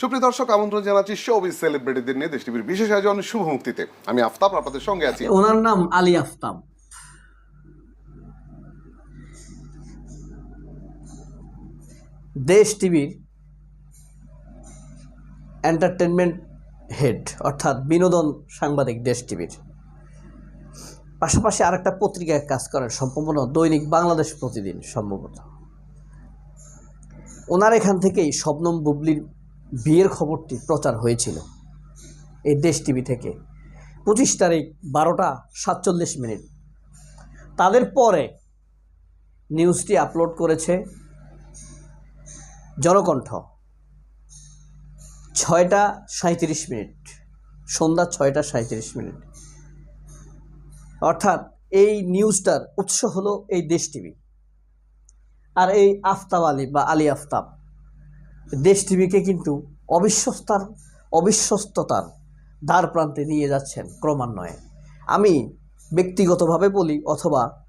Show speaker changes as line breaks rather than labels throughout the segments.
সুপ্রিয় দর্শক, আমন্ত্রণ জানাচ্ছি শোবিজ সেলিব্রিটিদের নিয়ে দেশ টিভির বিশেষ আয়োজন শুভ মুক্তিতে। আমি আফতাব, আপনাদের সঙ্গে আছি।
ওনার নাম আলী আফতাব। দেশ টিভির এন্টারটেনমেন্ট হেড অর্থাৎ বিনোদন সাংবাদিক দেশ টিভির। পাশাপাশি আরেকটা পত্রিকায় কাজ করেন সম্পূর্ণ দৈনিক বাংলাদেশ প্রতিদিন সম্ভবত। ওনার এখান থেকেই শবনম বুবলির বিয়ের খবরটি প্রচার হয়েছিল। এই দেশ টিভি থেকে পঁচিশ তারিখ বারোটা সাতচল্লিশ মিনিট। তাদের পরে নিউজটি আপলোড করেছে জনকণ্ঠ। ছয়টা সাঁত্রিশ মিনিট, সন্ধ্যা ছয়টা সাঁত্রিশ মিনিট। অর্থাৎ এই নিউজটার উৎস হলো এই দেশ টিভি। আর এই আফতাব আলী বা আলী আফতাব দেশ টিভিকে কিন্তু অবিশ্বস্তার, অবিশ্বস্ততার দ্বার প্রান্তে নিয়ে যাচ্ছেন ক্রমান্বয়ে। আমি ব্যক্তিগতভাবে বলি অথবা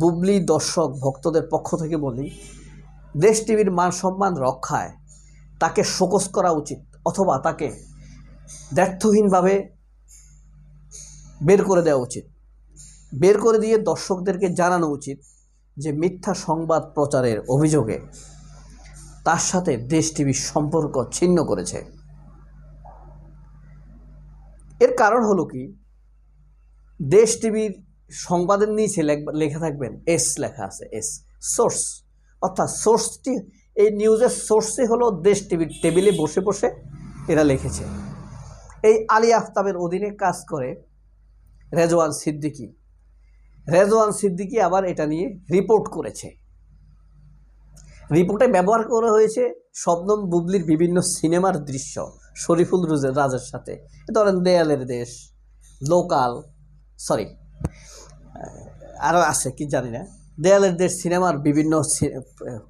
বুবলি দর্শক ভক্তদের পক্ষ থেকে বলি, দেশ টিভির মান সম্মান রক্ষায় তাকে শোকস করা উচিত অথবা তাকে ব্যর্থহীনভাবে বের করে দেওয়া উচিত। বের করে দিয়ে দর্শকদেরকে জানানো উচিত যে মিথ্যা সংবাদ প্রচারের অভিযোগে তার সাথে দেশ টিভির সম্পর্ক ছিন্ন করেছে। এর কারণ হলো কি? দেশ টিভির সংবাদের নিচে লেখা থাকবেন এস লেখা আছে, এস, সোর্স। অর্থাৎ সোর্সটি, এই নিউজের সোর্সই হলো দেশ টিভির টেবিলে বসে বসে এরা লিখেছে। এই আলী আফতাবের অধীনে কাজ করে রেজওয়ান সিদ্দিকি। রেজওয়ান সিদ্দিকি আবার এটা নিয়ে রিপোর্ট করেছে। রিপোর্টে ব্যবহার করা হয়েছে শবনম বুবলির বিভিন্ন সিনেমার দৃশ্য, শরীফুল রুজের রাজের সাথে। ধরেন দেয়ালের দেশ, লোকাল সরি আরও আছে, কি জানি না। দেয়ালের দেশ সিনেমার বিভিন্ন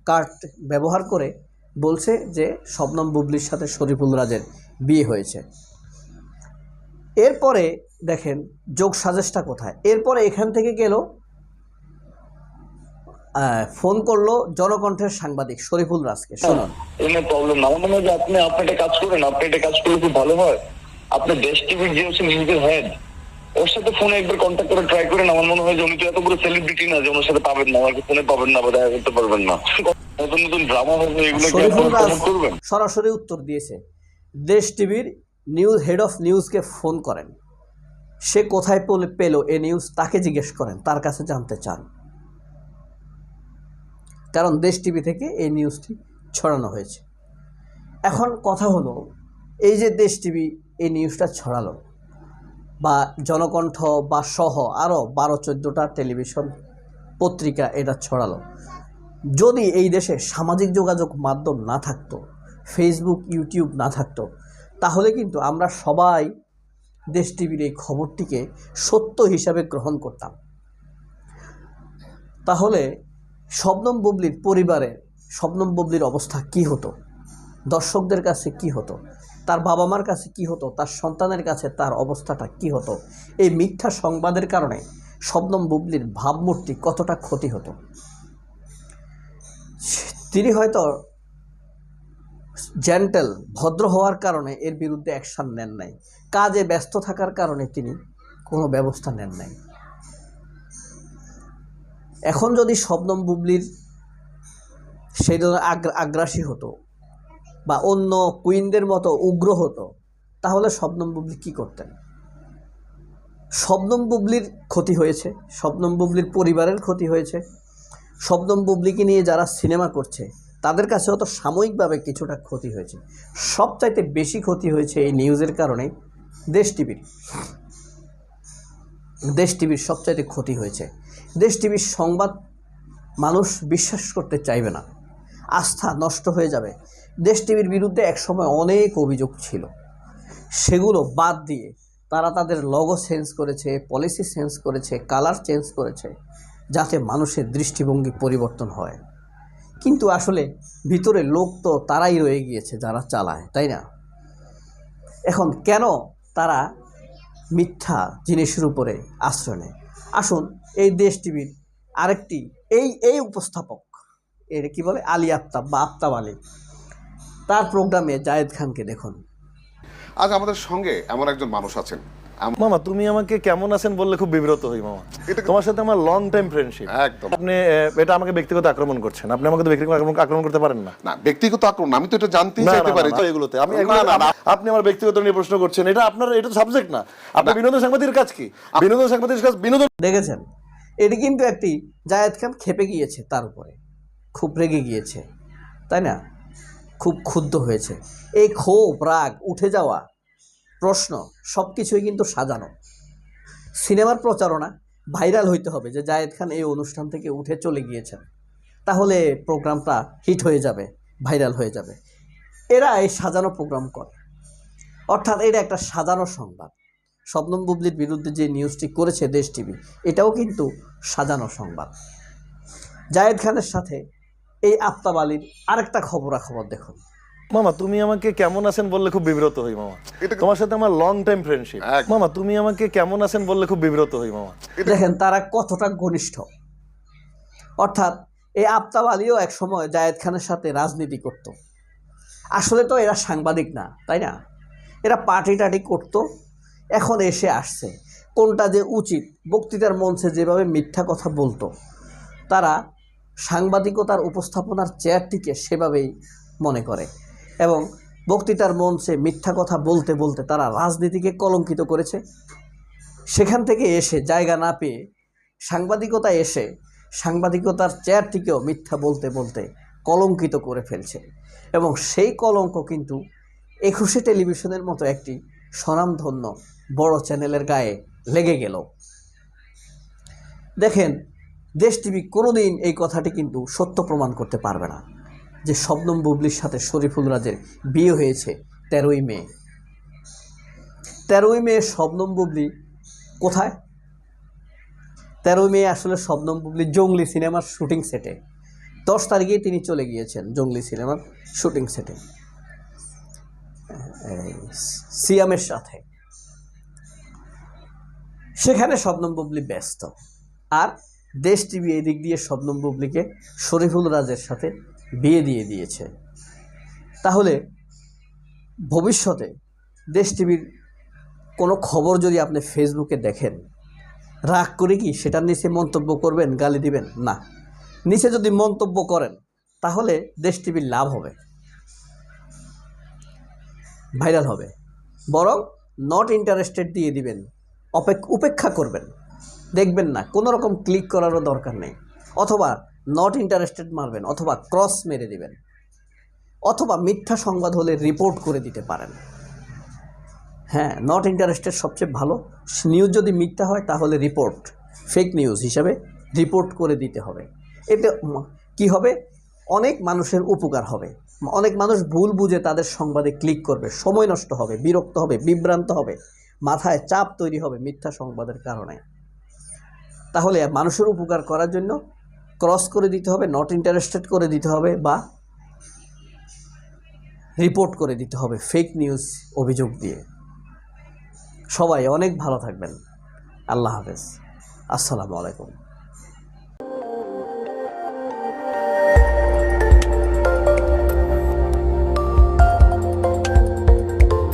কার্ড ব্যবহার করে বলছে যে শবনম বুবলির সাথে শরীফুল রাজের বিয়ে হয়েছে। এরপরে দেখেন, যোগ সাজেশটা কোথায়? এরপরে এখান থেকে গেল ফোন করল জনকণ্ঠের সাংবাদিক শরীফুল রাজকে। শুনুন।
কোনো প্রবলেম না। মনে হয় আপনি আপনি একটা কাজ করেন। আপনি একটা কাজ করলে খুব ভালো হয়। আপনি দেশ টিভির যে হচ্ছে নিউজের হেড ওর সাথে ফোনে একবার কন্ট্যাক্ট করে ট্রাই করেন। আমার মনে হয় যে উনি তো এত বড় সেলিব্রিটি না যে ওনার সাথে পাবেন না। আমাকে ফোনে পাবেন না বা দেখা করতে পারবেন না। নতুন নতুন ড্রামা হবে এগুলো করবেন?
সরাসরি উত্তর দিয়েছে। দেশ টিভির নিউজ হেড অফ নিউজকে ফোন করেন। সে কোথায় পেল এ নিউজ তাকে জিজ্ঞেস করেন তার কাছে জানতে চান। কারণ দেশ টিভি থেকে এই নিউজটি ছড়ানো হয়েছে। এখন কথা হলো, এই যে দেশ টিভি এই নিউজটা ছড়ালো বা জনকণ্ঠ বা সহ আরও বারো চোদ্দোটা টেলিভিশন পত্রিকা এটা ছড়ালো। যদি এই দেশে সামাজিক যোগাযোগ মাধ্যম না থাকতো ফেসবুক ইউটিউব না থাকতো, তাহলে কিন্তু আমরা সবাই দেশ টিভির এই খবরটিকে সত্য হিসাবে গ্রহণ করতাম। তাহলে শবনম বুবলির পরিবারে শবনম বুবলির অবস্থা কি হতো? দর্শকদের কাছে কি হতো? তার বাবা মার কাছে কি হতো? তার সন্তানের কাছে তার অবস্থাটা কি হতো? এই মিথ্যা সংবাদের কারণে শবনম বুবলির ভাবমূর্তি কতটা ক্ষতি হতো? তিনি হয়তো জেন্টেল, ভদ্র হওয়ার কারণে এর বিরুদ্ধে অ্যাকশন নেন নাই। কাজে ব্যস্ত থাকার কারণে তিনি কোনো ব্যবস্থা নেন নাই। এখন যদি শবনম বুবলির সেই ধরনের আগ্রা- আগ্রাসী হতো বা অন্য কুইনদের মতো উগ্র হতো, তাহলে শবনম বুবলি কী করতেন? শবনম বুবলির ক্ষতি হয়েছে, শবনম বুবলির পরিবারের ক্ষতি হয়েছে। শবনম বুবলিকে নিয়ে যারা সিনেমা করছে, তাদের কাছে তো সাময়িকভাবে কিছুটা ক্ষতি হয়েছে। সবচাইতে বেশি ক্ষতি হয়েছে এই নিউজের কারণে দেশ টিভির। দেশ টিভির সবচাইতে ক্ষতি হয়েছে। দেশ টিভির সংবাদ মানুষ বিশ্বাস করতে চাইবে না। আস্থা নষ্ট হয়ে যাবে। দেশ টিভির বিরুদ্ধে একসময় অনেক অভিযোগ ছিল। সেগুলো বাদ দিয়ে তারা তাদের লগো চেঞ্জ করেছে পলিসি চেঞ্জ করেছে কালার চেঞ্জ করেছে, যাতে মানুষের দৃষ্টিভঙ্গি পরিবর্তন হয়। কিন্তু আসলে ভিতরে লোক তো তারাই রয়ে গিয়েছে যারা চালায়, তাই না? এখন কেন তারা মিথ্যা জিনিসের উপরে আশ্রয় নেয়? আসুন, এই দেশ টিভির আরেকটি, এই এই উপস্থাপক, এর কি বলে, আলী আফতাব বা আফতাব আলী। তার প্রোগ্রামে জায়েদ খানকে দেখুন।
আজ আমাদের সঙ্গে এমন একজন মানুষ আছেন
মামা তুমি আমাকে কেমন আছেন বললে খুব বিব্রত হই মামা। তোমার সাথে আমার লং টাইম ফ্রেন্ডশিপ
একদম।
আপনি এটা আমাকে ব্যক্তিগত আক্রমণ করছেন। আপনি আমাকে তো ব্যক্তিগত আক্রমণ আক্রমণ করতে পারেন না।
না ব্যক্তিগত আক্রমণ আমি তো এটা জানতেই চাইতে পারি
না, এগুলোতে। আমি
না, না, না,
আপনি আমার ব্যক্তিগত নিয়ে প্রশ্ন করছেন। এটা আপনার এটা তো সাবজেক্ট না। আপনি বিনোদন সাংবাদিকের কাজ কি? বিনোদন সাংবাদিকের কাজ বিনোদন
দেখেছেন? এটি কিন্তু একটি জায়েদ খান খেপে গিয়েছে তার উপরে। খুব রেগে গিয়েছে। তাই না? খুব ক্ষুব্ধ হয়েছে। এই ক্ষোভ রাগ উঠে যাওয়া প্রশ্ন সব কিছুই কিন্তু সাজানো। সিনেমার প্রচারণা ভাইরাল হইতে হবে যে জায়েদ খান এই অনুষ্ঠান থেকে উঠে চলে গিয়েছেন। তাহলে প্রোগ্রামটা হিট হয়ে যাবে, ভাইরাল হয়ে যাবে। এরা এই সাজানো প্রোগ্রাম করে। অর্থাৎ এটা একটা সাজানো সংবাদ। শবনম বুবলির বিরুদ্ধে যে নিউজটি করেছে দেশ টিভি, এটাও কিন্তু সাজানো সংবাদ। জায়েদ খানের সাথে এই আফতাব আলীর আরেকটা খবরাখবর দেখুন।
মামা তুমি আমাকে কেমন আছেন বললে খুব বিব্রত হই মামা। তোমার সাথে আমার লং টাইম ফ্রেন্ডশিপ মামা তুমি আমাকে কেমন আছেন বললে খুব বিব্রত হই মামা।
দেখেন তারা কতটা ঘনিষ্ঠ। অর্থাৎ এই আফতাব আলীও এক সময় জায়েদ খানের সাথে রাজনীতি করত। আসলে তো এরা সাংবাদিক না তাই না? এরা পার্টি টাটি করতো এখন এসে আসছে। কোনটা যে উচিত বক্তৃতার মঞ্চে যেভাবে মিথ্যা কথা বলতো তারা সাংবাদিকতার উপস্থাপনার চেয়ারটিকে সেভাবেই মনে করে। এবং বক্তৃতার মঞ্চে মিথ্যা কথা বলতে বলতে তারা রাজনীতিকে কলঙ্কিত করেছে। সেখান থেকে এসে জায়গা না পেয়ে সাংবাদিকতা এসে সাংবাদিকতার চেয়ারটিকেও মিথ্যা বলতে বলতে কলঙ্কিত করে ফেলছে। এবং সেই কলঙ্ক কিন্তু একুশে টেলিভিশনের মতো একটি স্বনামধন্য বড় চ্যানেলের গায়ে লেগে গেল। দেখেন, দেশ টিভি কোনোদিন এই কথাটি কিন্তু সত্য প্রমাণ করতে পারবে না। যে শবনম বুবলির সাথে শরীফুল রাজের বিয়ে হয়েছে তেরোই মে। তেরোই মে শবনম বুবলি কোথায়? তেরোই মে আসলে শবনম বুবলি জঙ্গলি সিনেমার শুটিং সেটে। দশ তারিখেই তিনি চলে গিয়েছেন জঙ্গলি সিনেমার শুটিং সেটে। সিয়ামের সাথে। সেখানে শবনম বুবলি ব্যস্ত। আর দেশ টিভি এদিক দিয়ে শবনম বুবলিকে শরীফুল রাজের সাথে বিয়ে দিয়ে দিয়েছে। তাহলে ভবিষ্যতে দেশ টিভির কোনো খবর যদি আপনি ফেসবুকে দেখেন, রাগ করে কি সেটার নিচে মন্তব্য করবেন, গালি দিবেন? না। নিচে যদি মন্তব্য করেন, তাহলে দেশ টিভির লাভ হবে। ভাইরাল হবে। বরং নট ইন্টারেস্টেড দিয়ে দিবেন। অপেক্ষা উপেক্ষা করবেন। দেখবেন না, কোনো রকম ক্লিক করারও দরকার নেই। অথবা নট ইন্টারেস্টেড মারবেন অথবা ক্রস মেরে দিবেন। অথবা মিথ্যা সংবাদ হলে রিপোর্ট করে দিতে পারেন। হ্যাঁ নট ইন্টারেস্টেড সবচেয়ে ভালো। নিউজ যদি মিথ্যা হয়, তাহলে রিপোর্ট ফেক নিউজ হিসাবে রিপোর্ট করে দিতে হবে। এতে কি হবে? অনেক মানুষের উপকার হবে। অনেক মানুষ ভুল বুঝে তাদের সংবাদে ক্লিক করবে। সময় নষ্ট হবে, বিরক্ত হবে, বিভ্রান্ত হবে। মাথায় চাপ তৈরি হবে মিথ্যা সংবাদের কারণে। তাহলে মানুষের উপকার করার জন্য ক্রস করে দিতে হবে নট ইন্টারেস্টেড করে দিতে হবে বা রিপোর্ট করে দিতে হবে ফেক নিউজ অভিযোগ দিয়ে। সবাই অনেক ভালো থাকবেন। আল্লাহ হাফেজ। আসসালামু আলাইকুম।